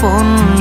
phone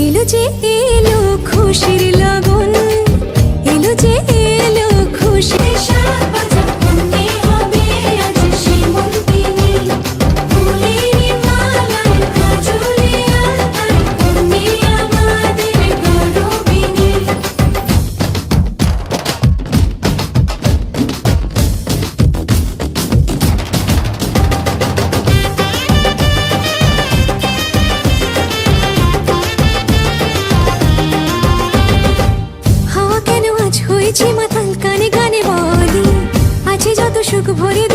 এলো যে এলো খুশির লগন এলো যে ভরে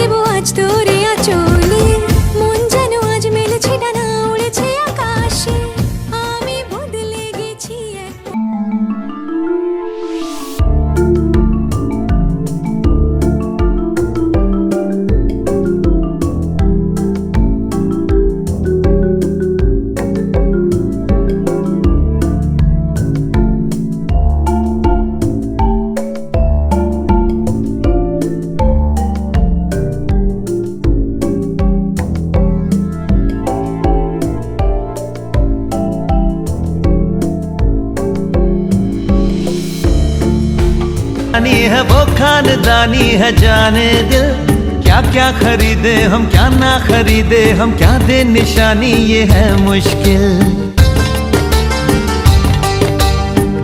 खानदानी है जाने दिल। क्या क्या खरीदे हम, क्या ना खरीदे हम, क्या दे निशानी, ये है मुश्किल।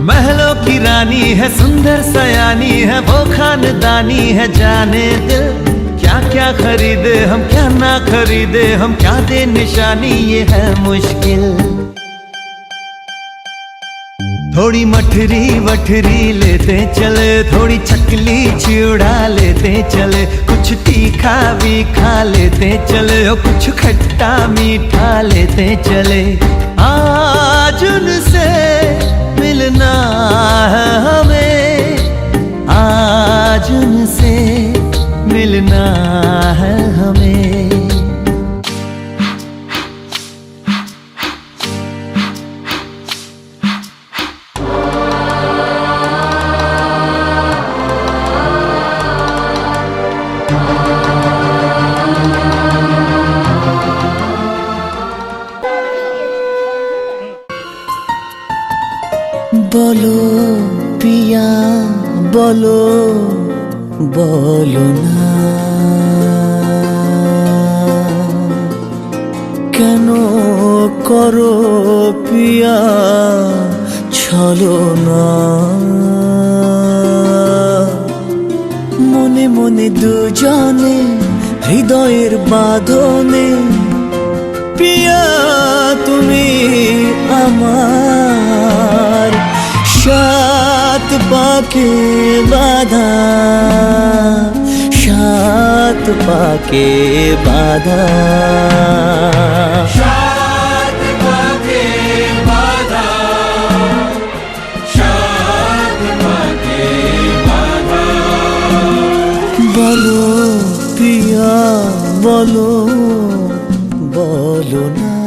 महलों की रानी है, सुंदर सयानी है, वो खानदानी है जाने दिल। क्या क्या खरीदे हम, क्या ना खरीदे हम, क्या दे निशानी, ये है मुश्किल। थोड़ी मठरी वठरी लेते चले, थोड़ी चकली चिड़ा लेते चले, कुछ तीखा भी खा लेते चले और कुछ खट्टा मीठा लेते चले। आज उनसे বলো পিয়া, বলো বলো না। কেন করো পিয়া, ছলো না। মনে মনে দুজনে হৃদয়ের বাঁধনে, পিয়া তুমি আমার। পাকে বাধা। সাত পাকে বাধা বলো পিয়া বলো বলো না।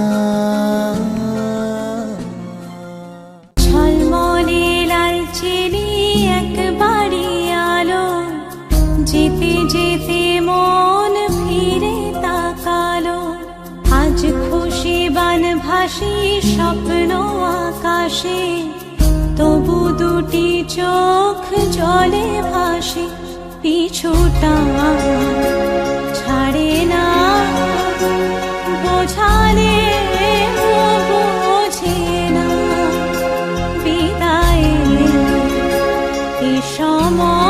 হাসি স্বপ্ন আকাশে, তবু দুটি চোখ জলে ভাসে, পিছুটা ছাড়ে না। বোঝালে বোঝে না, বিদায় সময়